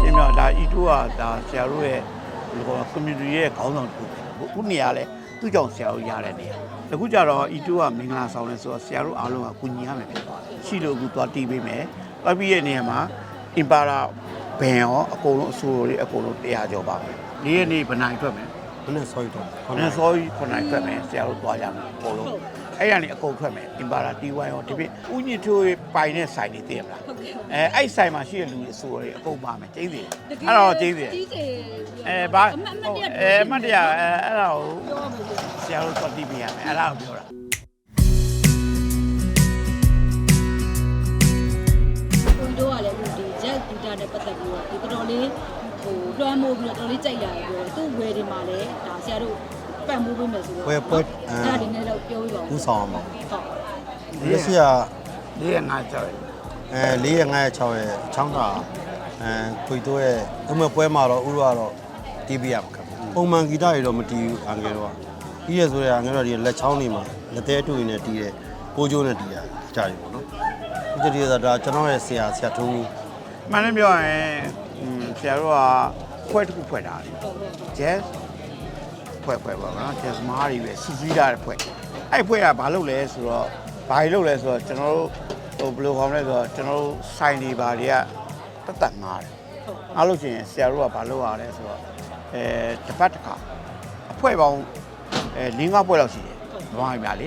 ရှင်းပြဒါ E2 ကဒါဆရာတို့ရဲ့ဒီကော community ရဲ့ခေါင်းဆောင်တစ်ခုပဲခုနေရာလဲသူ့ကြောင့်ဆရာတို့ရတဲ့နေရာအခုကြတော့ E2 ကမင်္ဂလာဆောင်လဲဆိုတော့ဆရာတို့အားလုံးကကုညီရမယ်ဖြစ်သွားတယ်ရှိလို့အခုသွားတီးပေးမယ်သွားပြီးရဲ့နေရာမှာ Impara ဘန်ရောအကုန်လုံးအစိုးရတွေအကုန်လုံးတရားကျော်ပါမယ်နေ့ရက်နေ့ဘယ်နိုင်ထွက်မယ်ဘယ်နဲ့ဆော်ရီတော့ခဏစောကြီးခဏထွက်မယ်ဆရာတို့သွားကြမယ်အကုန်လုံး အဲ့ရနေအကုန်ထွက်မယ်အင်ပါရာ T1 ရောဒီပြဥညစ်ထိုးပိုင်တဲ့ဆိုင်တွေသိရမလားဟုတ်ကဲ့အဲအဲ့ဆိုင်မှာရှိတဲ့လူတွေအစိုးရတွေအကုန်ပါမယ်ကျင်းစီအဲ့တော့ကျင်းစီကြီးတယ်အဲဘာအမတ်အမတ်တရအဲအမတ်တရအဲအဲ့ဒါကိုပြောမယ်လို့ဆရာတို့သွားတီးပြရမယ်အဲ့ဒါကိုပြောတာကိုတို့ကလည်းဒီ jet data နဲ့ပတ်သက်ပြီးတော့ဒီတော်တော်လေးဟိုလွှမ်းမိုးပြီးတော့တော်တော်လေးကြိုက်လာတယ်ပြောတယ်သူ့ဝယ်တွေမှာလည်းဒါဆရာတို့ ပံ့ပိုးပေးမယ်ဆိုတော့ဝယ်ပွဲအဒါဒီနဲ့တော့ပြောပြပါဦးဦးဆောင်အောင်ပါဟုတ်ဒီလက်ရှိကလေးရငါကြောက်အဲ၄ရက်၅ရက်6ရက်ချောင်းတာအဲခွေတိုးရဲ့ဥမပွဲမှာတော့ဥရောကတော့တီးပြရမှာခင်ဗျပုံမှန်ဂီတတွေတော့မတီးဘူးအငယ်တော့ပြီးရဆိုရင်အငယ်တော့ဒီလက်ချောင်းတွေမှာလက်သေးအတူရင်းနဲ့တီးတယ်ကိုကျိုးနဲ့တီးရကြတယ်ပေါ့နော်ဒီတည်းဆိုတာကျွန်တော်ရဲ့ဆရာဆရာထုံးမှန်တယ်ပြောရင်ဆရာတို့ကဖွဲ့တစ်ခုဖွဲ့တာလေ Jazz ဖွဲ့ဖွဲ့ပါနော် jazz မားတွေပဲစီစီးတာတဲ့ဖွဲ့အဲ့ဖွဲ့ကဘာလုပ်လဲဆိုတော့ဘာကြီးလုပ်လဲဆိုတော့ကျွန်တော်တို့ဟိုဘယ်လိုခေါ်မလဲဆိုတော့ကျွန်တော်တို့ဆိုင်တွေဘာတွေကတတ်တတ်ငားတယ်အားလို့ရှိရင်ဆရာတို့ကဘာလုပ်ရလဲဆိုတော့အဲတစ်ပတ်တစ်ခါအဖွဲ့ပေါင်းအဲ၄၅ဖွဲ့လောက်ရှိတယ်ဘာမှမများလေ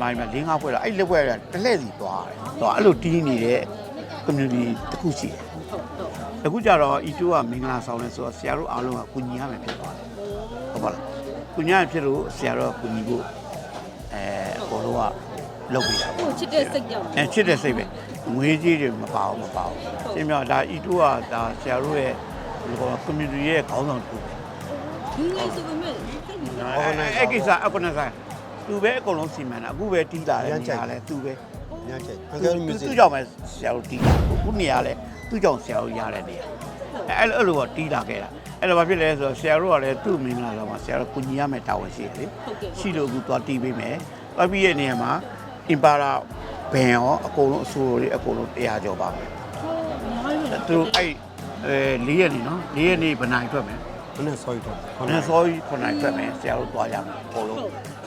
ဘာမှမ၄၅ဖွဲ့လောက်အဲ့လက်ဖွဲ့ကတစ်လှည့်စီသွားတယ်တော့အဲ့လိုတီးနေတဲ့ community တစ်ခုရှိတယ်ဟုတ်ဟုတ်အခုကြတော့ E2 ကမင်္ဂလာဆောင်လဲဆိုတော့ဆရာတို့အားလုံးကကုညီရမယ်ဖြစ်သွားတယ်ဟုတ်ပါလား ကုညီရမယ်ဖြစ်လို့ဆရာတို့ကကုညီဖို့အဲအကုန်လုံးကလုပ်ပေးတာကိုပေါ့ချစ်တဲ့စိတ်ကြောင့်အဲချစ်တဲ့စိတ်ပဲငွေကြီးတွေမပါဘူးမပါဘူးရှင်းပြဒါ E2 ကဒါဆရာတို့ရဲ့ဒီကော community ရဲ့ခေါင်းဆောင်တစ်ခုပဲဒီနေ့ဆိုပေမဲ့စိတ်နေအဲအဲ့ကိစ္စအကုနဆိုင်သူပဲအကုန်လုံးစီမံတာအခုပဲတီးလာတယ်နေရာလဲသူပဲညချက်ပသူကယ်မြူဇစ်သူကြောင့်ပဲဆရာတို့တီးတာခုနေရာလဲသူကြောင့်ဆရာတို့ရတဲ့နေရာ အဲအဲ့လိုအဲ့လိုကတီးလာခဲ့တာအဲ့လိုဘာဖြစ်လဲဆိုတော့ဆရာတို့ကလည်းသူ့မင်္ဂလာဆောင်မှာဆရာတို့ကုညီရမယ်တာဝန်ရှိတယ်လေဟုတ်ကဲ့ရှိလို့အခုသွားတီးပေးမယ်သွားပြီးရဲ့နေရာမှာအင်ပါရာဘန်ရောအကုန်လုံးအစိုးရတွေအကုန်လုံးတရားကျော်ပါမယ်ဟုတ်များရသူတို့အဲ့အဲ၄ရက်နေနော်၄ရက်နေဘယ်နိုင်ထွက်မယ်ဘယ်နဲ့ဆော်ရီတော့ခဏစောကြီးခဏထွက်မယ်ဆရာတို့သွားကြမယ်အကုန်လုံး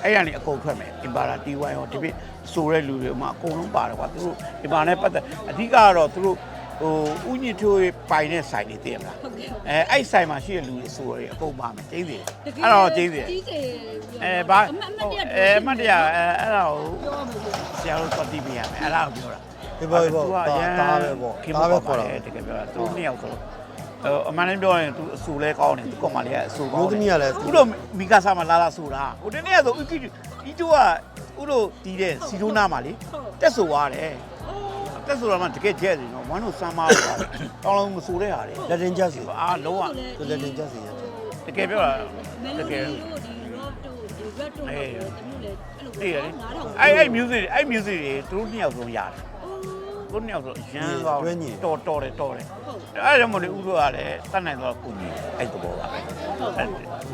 အဲ့ရနေအကုန်ထွက်မယ်အင်ပါရာ T1 ရောဒီပြဆိုတဲ့လူတွေမှာအကုန်လုံးပါတယ်ကွာသူတို့အင်ပါနဲ့ပတ်သက်အဓိကကတော့သူတို့ ဟိုဥညစ်ထိုးပိုင်တဲ့ဆိုင်တွေသိရမလားဟုတ်ကဲ့အဲအဲ့ဆိုင်မှာရှိတဲ့လူတွေဆိုရအကုန်ပါမယ်ကျင်းစီအဲ့တော့ကျင်းစီကြီးတယ်အဲဘာအမတ်အမတ်တရအဲအမတ်တရအဲအဲ့ဒါကိုပြောမယ်လို့ဆရာတို့သွားတီးပေးရမယ်အဲ့ဒါကိုပြောတာဒီပေါ်ပေါ်သူကတာရန်တာပဲပေါ့ခင်တာဗျားပဲပဲခေါ်ခေါ်တာတာတကယ်ပြောတာသူနှစ်ယောက်ဆိုတော့အမှန်တမ်းပြောရင်သူအဆူလဲကောင်းတယ်သူကောင်မလေးကအဆူကောင်းမျိုးသမီးကလည်းဥတို့မီကာဆာမှာလာလာဆိုတာဟိုတနေ့ကဆိုဥကိဤတူကဥတို့တီးတဲ့စီရိုနာမှာလေတက်ဆိုသွားတယ် တက်ဆိုတော့မှတကယ်ကျဲတယ်နော်ဝမ်းတို့စမ်းမာတော့တောင်းလုံးမဆူတဲ့ဟာလေလက်တင်ချက်စီအာလုံးဝလက်တင်ချက်စီရချက်တကယ်ပြောတာမယ်တလို့ကယ်ဒီ rock တို့ဒီ red တို့လည်းတမျိုးလေအဲ့လိုသိရတယ်နားထောင်အဲ့အဲ့ music အဲ့ music တွေသူတို့နှစ်ယောက်ဆုံးရတယ် သူတို့နှစ်ယောက်ဆိုရန်ကောင်းတော်တော်တယ်တော်တယ်အဲ့ဒါမှမဟုတ်ဥတို့ကလည်းတတ်နိုင်တော့ကိုကြီးအဲ့တဘောပါပဲ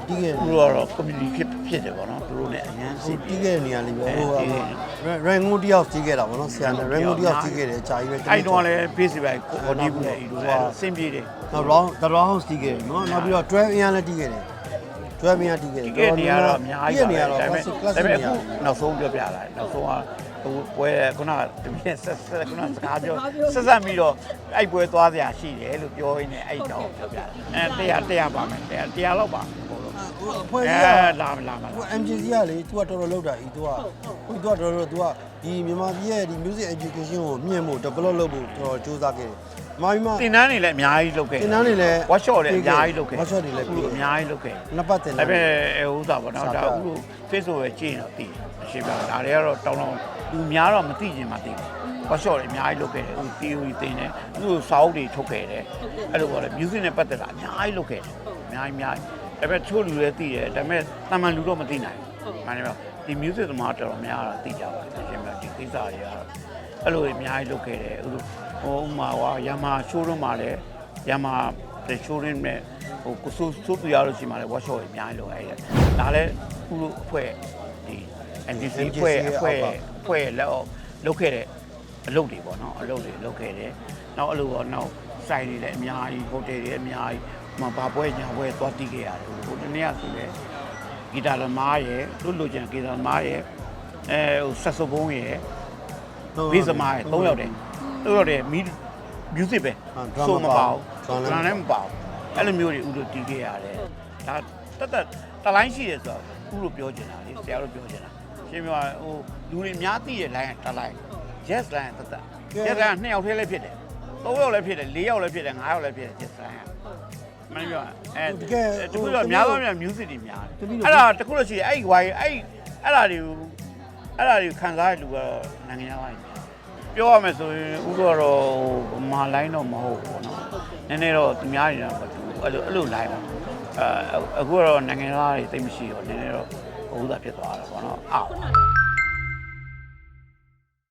တီးခဲ့ဥတို့ကတော့ community ဖြစ်ဖြစ်တယ်ပေါ့နော်သူတို့နဲ့အရန်ဟိုစီတီးခဲ့နေရလိမ့်မယ်ဟိုကရန်ငုံတယောက်တီးခဲ့တာဗောနော်ဆရာနဲ့ရန်ငုံတယောက်တီးခဲ့တယ်အကြာကြီးပဲအဲ့တော့လည်း base ပဲကိုဒီဘူးလေဤတို့လည်းစင်ပြေတယ် နောက် round the round house တီးခဲ့တယ်နော်နောက်ပြီးတော့12အင်အားလည်းတီးခဲ့တယ်12အင်အားတီးခဲ့တယ်ဒီကနေရာတော့အများကြီးတီးပါခဲ့နေရတော့ဒါပေမဲ့ classic ဒါပေမဲ့နေအခုရာနောက်ဆုံးပြောပြလာနောက်ဆုံးက ဟိုပွဲခုနကတမင်ဆက်ဆက်ခုနစကားပြောဆက်ဆက်ပြီးတော့အဲ့ပွဲသွားစရာရှိတယ်လို့ပြောရင်းနဲ့အဲ့တော့ပြောပြအဲတရားတရားပါမယ်တရားတရားလောက်ပါဘုလို့ အဖွဲ့ အဲ ကြီးက လာမလာမ ဟို လာ MJC ကလေ तू ကတော်တော်လောက်တာဤ तू ကဟို तू ကတော်တော် तू ကဒီမြန်မာပြည်ရဲ့ဒီ music education ကိုမြင့်ဖို့ develop လုပ်ဖို့တော်တော်စူးစမ်းခဲ့တယ်။ မာမီမတင်တန်းတွေလည်းအများကြီးလုပ်ခဲ့တင်တန်းတွေလည်း workshop တွေအများကြီးလုပ်ခဲ့ workshop တွေလည်းအခုအများကြီးလုပ်ခဲ့နှစ်ပတ်တင်တဒါန်းပေမဲ့ဥစ္စာပေါ့နော်စာဒါပြအခု Facebook ပဲကြည့်ရင်တော့သိတယ်အရှိပါဒါတွေကတော့တောင်းတောင်းလူများတော့မသိချင်မှသိတယ် workshop တွေအများကြီးလုပ်ခဲ့တယ်အခု theory သင်တယ်အခုစာအုပ်တွေထုတ်ခဲ့တယ်အဲ့လိုပေါ့လေ music နဲ့ပတ်သက်တာအများကြီးလုပ်ခဲ့တယ်အများကြီးအများကြီးဒါပေမဲ့ချို့လူလည်းသိတယ်ဒါပေမဲ့တာမန်လူတော့မသိနိုင်ဘူးမှန်တယ်ပါဒီ music သမားတော်တော်များတော့သိကြပါတယ်အရှင်မြတ်ဒီကိစ္စတွေကတော့အဲ့လိုတွေအများကြီးလုပ်ခဲ့တယ်အခု ဟိုဥမာဟောရမ showroom မှာလည်းရမ showroom နဲ့ဟိုကိုစိုးစိုးပြရလို့ရှိမှလည်း workshop တွေအများကြီးလုပ်ရတယ်ဒါလည်းခုလိုအဖွဲ့ဒီ NDC အဖွဲ့အဖွဲ့အဖွဲ့လက်အောက်လုပ်ခဲ့တဲ့အလုပ်တွေပေါ့နော်အလုပ်တွေလုပ်ခဲ့တယ်နောက်အဲ့လိုပေါ့နောက်စိုက်တွေလည်းအများကြီးဟိုတယ်တွေလည်းအများကြီးဟိုမှာဘာပွဲညာပွဲသွားတီးခဲ့ရတယ်ဟိုတနေ့ကဆိုလေဂီတာသမားရယ်လူလူချင်ဂီတာသမားရယ်အဲဟိုဆက်ဆိုဖုံးရယ်ဘေးသမားရယ်၃ယောက်တည်း ၃ယောက်တည်းမီး music ပဲအာ drum ဆိုမပါဘူး drum လည်း drum လည်းမပါဘူးအဲ့လိုမျိုးတွေဥလို့တီးခဲ့ရတယ်ဒါတက်တက်တလိုင်းရှိတယ်ဆိုတော့ဥလို့ပြောချင်တာလေဆရာတို့ပြောချင်တာရှင်းပြဟိုလူတွေများသိတဲ့ line တလိုင်း yes line တက်တက် yes line နှစ်ယောက်ထဲလည်းဖြစ်တယ်သုံးယောက်လည်းဖြစ်တယ်လေးယောက်လည်းဖြစ်တယ်ငါးယောက်လည်းဖြစ်တယ် yes line ကမင်းပြောအဲတခုတော့များတော့များ music တွေများတယ်အဲ့ဒါတခုလို့ရှိရင်အဲ့ဒီဝိုင်းအဲ့အဲ့ဒါတွေကိုအဲ့ဒါတွေကိုခံစားရတဲ့လူကတော့နိုင်ငံခြားသားတွေ ပြောရမယ်ဆိုရင်ဥတော့တော့မာလိုင်းတော့မဟုတ်ဘူးပေါ့နော်နည်းနည်းတော့သူများနေတာပေါ့အဲ့လိုအဲ့လို line ပါအဲအခုကတော့နိုင်ငံသားတွေသိမရှိတော့နည်းနည်းတော့ဟိုဥသာဖြစ်သွားတာပေါ့နော်အော်